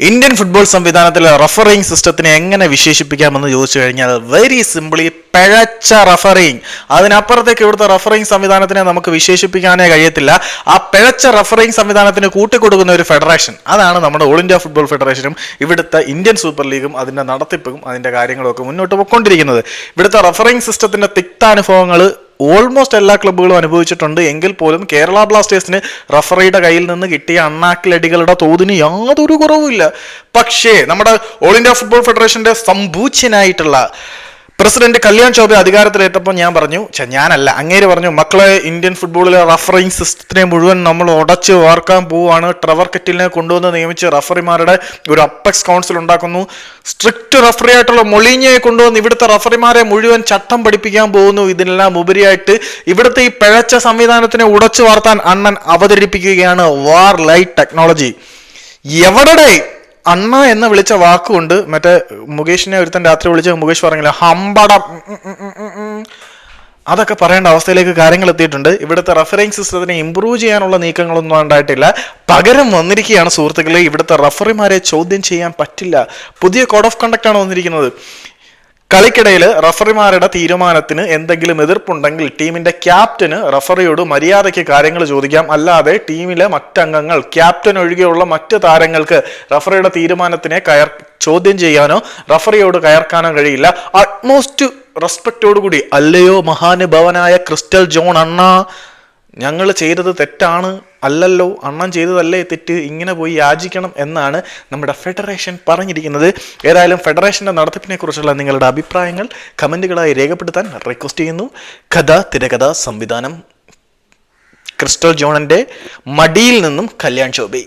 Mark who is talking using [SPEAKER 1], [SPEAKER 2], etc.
[SPEAKER 1] Indian football സംവിധാനത്തിലെ refereeing സിസ്റ്റത്തിനെ എങ്ങനെ വിശേഷിപ്പിക്കാമെന്ന് ചോദിച്ചു കഴിഞ്ഞാൽ വെരി സിംപിളി പിഴച്ച റഫറിങ് അതിനപ്പുറത്തേക്ക് ഇവിടുത്തെ റഫറിങ് സംവിധാനത്തിനെ നമുക്ക് വിശേഷിപ്പിക്കാനേ കഴിയത്തില്ല. ആ പിഴച്ച റഫറിങ് സംവിധാനത്തിന് കൂട്ടിക്കൊടുക്കുന്ന ഒരു ഫെഡറേഷൻ അതാണ് നമ്മുടെ ഓൾ ഇന്ത്യ ഫുട്ബോൾ ഫെഡറേഷനും ഇവിടുത്തെ ഇന്ത്യൻ സൂപ്പർ ലീഗും അതിന്റെ നടത്തിപ്പും അതിന്റെ കാര്യങ്ങളൊക്കെ മുന്നോട്ട് പോയിക്കൊണ്ടിരിക്കുന്നത് ഇവിടുത്തെ റഫറിങ് സിസ്റ്റത്തിന്റെ തിക്താനുഭവങ്ങൾ ഓൾമോസ്റ്റ് എല്ലാ ക്ലബ്ബുകളും അനുഭവിച്ചിട്ടുണ്ട്. എങ്കിൽ പോലും കേരള ബ്ലാസ്റ്റേഴ്സിന് റഫറിയുടെ കയ്യിൽ നിന്ന് കിട്ടിയ അണ്ണാക്കിലടികളുടെ തോതിന് യാതൊരു കുറവുമില്ല. പക്ഷേ നമ്മുടെ ഓൾ ഇന്ത്യ ഫുട്ബോൾ ഫെഡറേഷന്റെ സംഭൂച്യനായിട്ടുള്ള പ്രസിഡന്റ് കല്യാൺ ചൗബെ അധികാരത്തിലേറ്റപ്പോൾ ഞാൻ പറഞ്ഞു ഞാനല്ല. അങ്ങേര് പറഞ്ഞു മക്കളെ ഇന്ത്യൻ ഫുട്ബോളിലെ റഫറിംഗ് സിസ്റ്റത്തിനെ മുഴുവൻ നമ്മൾ ഉടച്ച് വാർക്കാൻ പോവുകയാണ് ട്രവർ കെറ്റിലിനെ കൊണ്ടുവന്ന് നിയമിച്ച് റഫറിമാരുടെ ഒരു അപ്പെക്സ് കൗൺസിൽ ഉണ്ടാക്കുന്നു. സ്ട്രിക്റ്റ് റഫറി ആയിട്ടുള്ള മൊളീഞ്ഞയെ കൊണ്ടുവന്ന് ഇവിടുത്തെ റഫറിമാരെ മുഴുവൻ ചട്ടം പഠിപ്പിക്കാൻ പോകുന്നു. ഇതിനെല്ലാം ഉപരിയായിട്ട് ഇവിടുത്തെ ഈ പിഴച്ച സംവിധാനത്തിനെ ഉടച്ചു വാർത്താൻ അണ്ണൻ അവതരിപ്പിക്കുകയാണ് വാർ ലൈറ്റ് ടെക്നോളജി. എവിടെ അണ്ണ എന്ന് വിളിച്ച വാക്കുകൊണ്ട് മറ്റേ മുകേഷിനെ ഒരുത്തൻ രാത്രി വിളിച്ച മുകേഷ് പറഞ്ഞില്ല ഹമ്പടം. അതൊക്കെ പറയേണ്ട അവസ്ഥയിലേക്ക് കാര്യങ്ങൾ എത്തിയിട്ടുണ്ട്. ഇവിടുത്തെ റഫറിങ് സിസ്റ്റത്തിനെ ഇമ്പ്രൂവ് ചെയ്യാനുള്ള നീക്കങ്ങളൊന്നും ഉണ്ടായിട്ടില്ല. പകരം വന്നിരിക്കുകയാണ് സുഹൃത്തുക്കളെ ഇവിടുത്തെ റഫറിമാരെ ചോദ്യം ചെയ്യാൻ പറ്റില്ല. പുതിയ കോഡ് ഓഫ് കണ്ടക്ട് ആണ് വന്നിരിക്കുന്നത്. കളിക്കിടയിൽ റഫറിമാരുടെ തീരുമാനത്തിന് എന്തെങ്കിലും എതിർപ്പുണ്ടെങ്കിൽ ടീമിന്റെ ക്യാപ്റ്റന് റഫറിയോട് മര്യാദയ്ക്ക് കാര്യങ്ങൾ ചോദിക്കാം. അല്ലാതെ ടീമിലെ മറ്റംഗങ്ങൾ ക്യാപ്റ്റൻ ഒഴികെയുള്ള മറ്റ് താരങ്ങൾക്ക് റഫറിയുടെ തീരുമാനത്തിനെ കയർ ചോദ്യം ചെയ്യാനോ റഫറിയോട് കയർക്കാനോ കഴിയില്ല. അറ്റ്മോസ്റ്റ് റെസ്പെക്റ്റോടുകൂടി അല്ലയോ മഹാനുഭവനായ ക്രിസ്റ്റൽ ജോൺ അണ്ണ. ഞങ്ങൾ ചെയ്തത് തെറ്റാണ് അല്ലല്ലോ അണ്ണൻ ചെയ്തതല്ലേ തെറ്റ് ഇങ്ങനെ പോയി യാചിക്കണം എന്നാണ് നമ്മുടെ ഫെഡറേഷൻ പറഞ്ഞിരിക്കുന്നത്. ഏതായാലും ഫെഡറേഷന്റെ നടത്തിപ്പിനെ കുറിച്ചുള്ള നിങ്ങളുടെ അഭിപ്രായങ്ങൾ കമന്റുകളായി രേഖപ്പെടുത്താൻ റിക്വസ്റ്റ് ചെയ്യുന്നു. കഥ തിരകഥ സംവിധാനം. ക്രിസ്റ്റൽ ജോണിന്റെ മടിയിൽ നിന്നും കല്യാൺ ചോബി